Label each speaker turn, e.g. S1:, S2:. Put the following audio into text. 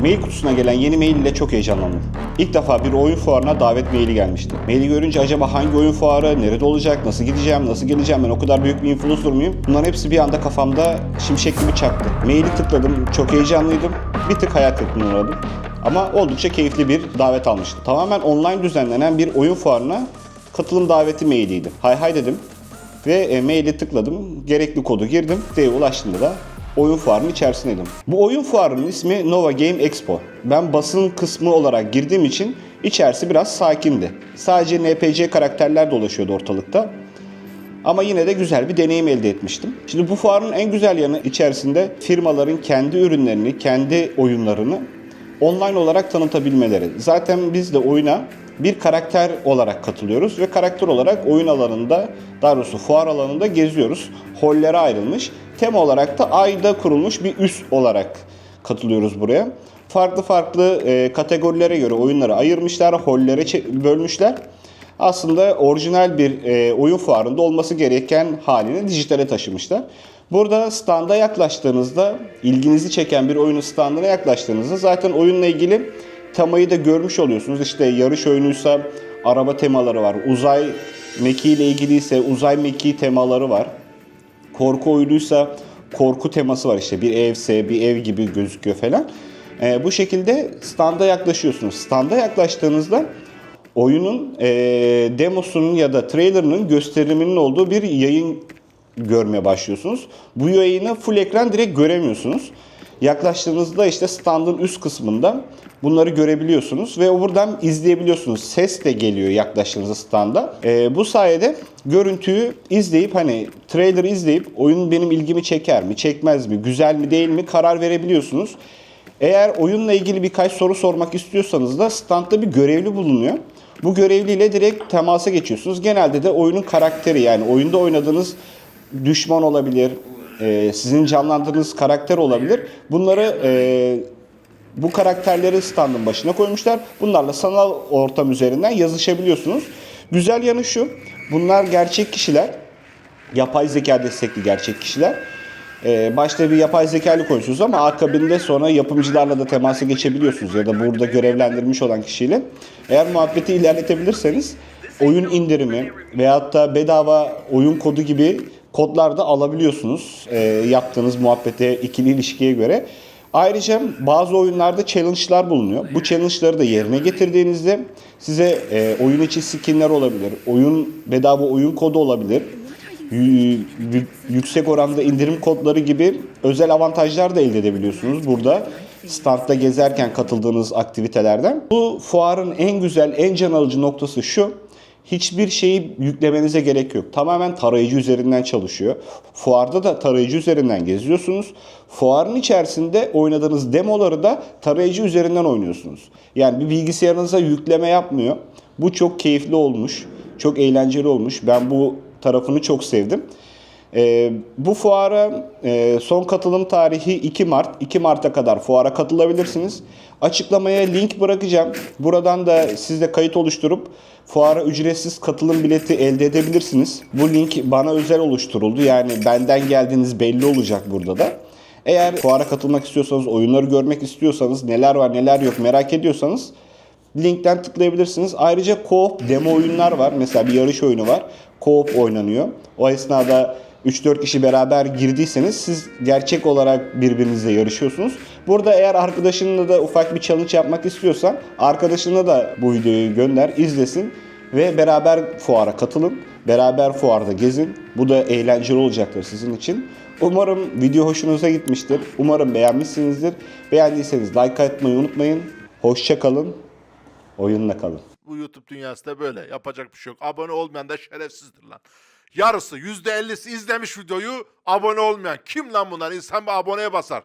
S1: Mail kutusuna gelen yeni mail ile çok heyecanlandım. İlk defa bir oyun fuarına davet maili gelmişti. Maili görünce acaba hangi oyun fuarı, nerede olacak, nasıl gideceğim, nasıl geleceğim, ben o kadar büyük bir influencer muyum? Bunların hepsi bir anda kafamda şimşek gibi çaktı. Maili tıkladım, çok heyecanlıydım. Bir tık hayal kırıklığına uğradım. Ama oldukça keyifli bir davet almıştım. Tamamen online düzenlenen bir oyun fuarına katılım daveti mailiydi. Hay hay dedim ve e, maili tıkladım. Gerekli kodu girdim. Siteye ulaştığımda da oyun fuarının içerisindeydim. Bu oyun fuarının ismi Nova Game Expo. Ben basın kısmı olarak girdiğim için içerisi biraz sakindi. Sadece NPC karakterler dolaşıyordu ortalıkta. Ama yine de güzel bir deneyim elde etmiştim. Şimdi bu fuarın en güzel yanı içerisinde firmaların kendi ürünlerini, kendi oyunlarını online olarak tanıtabilmeleri. Zaten biz de oyuna bir karakter olarak katılıyoruz ve karakter olarak oyun alanında, daha doğrusu fuar alanında geziyoruz. Hollere ayrılmış. Tema olarak da ayda kurulmuş bir üs olarak katılıyoruz buraya. Farklı farklı e, kategorilere göre oyunları ayırmışlar, hollere bölmüşler aslında orijinal bir e, oyun fuarında olması gereken halini dijitale taşımışlar. Burada standa yaklaştığınızda, ilginizi çeken bir oyunun standına yaklaştığınızda zaten oyunla ilgili temayı da görmüş oluyorsunuz. İşte yarış oyunuysa araba temaları var. Uzay mekiği ile ilgiliyse uzay mekiği temaları var. Korku oyunuysa korku teması var işte bir evse bir ev gibi gözüküyor falan. Ee, bu şekilde standa yaklaşıyorsunuz. Standa yaklaştığınızda oyunun e, demosunun ya da trailerının gösteriminin olduğu bir yayın görmeye başlıyorsunuz. Bu yayını full ekran direkt göremiyorsunuz. Yaklaştığınızda işte standın üst kısmında bunları görebiliyorsunuz ve buradan izleyebiliyorsunuz. Ses de geliyor yaklaştığınızda standa. Ee, bu sayede görüntüyü izleyip hani trailer izleyip oyun benim ilgimi çeker mi, çekmez mi, güzel mi değil mi karar verebiliyorsunuz. Eğer oyunla ilgili birkaç soru sormak istiyorsanız da standta bir görevli bulunuyor. Bu görevliyle direkt temasa geçiyorsunuz. Genelde de oyunun karakteri yani oyunda oynadığınız düşman olabilir, e, sizin canlandırdığınız karakter olabilir. Bunları e, bu karakterleri standın başına koymuşlar. Bunlarla sanal ortam üzerinden yazışabiliyorsunuz. Güzel yanı şu, bunlar gerçek kişiler. Yapay zeka destekli gerçek kişiler. Ee, başta bir yapay zekalı konuşuyorsunuz ama akabinde sonra yapımcılarla da temasa geçebiliyorsunuz ya da burada görevlendirilmiş olan kişiyle. Eğer muhabbeti ilerletebilirseniz oyun indirimi veyahut da bedava oyun kodu gibi kodlar da alabiliyorsunuz ee, yaptığınız muhabbete, ikili ilişkiye göre. Ayrıca bazı oyunlarda challenge'lar bulunuyor. Bu challenge'ları da yerine getirdiğinizde size e, oyun içi skinler olabilir, oyun bedava oyun kodu olabilir yüksek oranda indirim kodları gibi özel avantajlar da elde edebiliyorsunuz burada standta gezerken katıldığınız aktivitelerden. Bu fuarın en güzel, en can alıcı noktası şu. Hiçbir şeyi yüklemenize gerek yok. Tamamen tarayıcı üzerinden çalışıyor. Fuarda da tarayıcı üzerinden geziyorsunuz. Fuarın içerisinde oynadığınız demoları da tarayıcı üzerinden oynuyorsunuz. Yani bir bilgisayarınıza yükleme yapmıyor. Bu çok keyifli olmuş. Çok eğlenceli olmuş. Ben bu tarafını çok sevdim. Ee, bu fuara e, son katılım tarihi 2 Mart. 2 Mart'a kadar fuara katılabilirsiniz. Açıklamaya link bırakacağım. Buradan da siz de kayıt oluşturup fuara ücretsiz katılım bileti elde edebilirsiniz. Bu link bana özel oluşturuldu. Yani benden geldiğiniz belli olacak burada da. Eğer fuara katılmak istiyorsanız, oyunları görmek istiyorsanız, neler var neler yok merak ediyorsanız linkten tıklayabilirsiniz. Ayrıca co-op demo oyunlar var. Mesela bir yarış oyunu var. Co-op oynanıyor. O esnada 3-4 kişi beraber girdiyseniz siz gerçek olarak birbirinizle yarışıyorsunuz. Burada eğer arkadaşınla da ufak bir challenge yapmak istiyorsan arkadaşına da bu videoyu gönder, izlesin ve beraber fuara katılın. Beraber fuarda gezin. Bu da eğlenceli olacaktır sizin için. Umarım video hoşunuza gitmiştir. Umarım beğenmişsinizdir. Beğendiyseniz like atmayı unutmayın. Hoşça kalın. Oyunla kalın.
S2: Bu YouTube dünyası da böyle. Yapacak bir şey yok. Abone olmayan da şerefsizdir lan. Yarısı yüzde ellisi izlemiş videoyu abone olmayan. Kim lan bunlar? İnsan bir aboneye basar.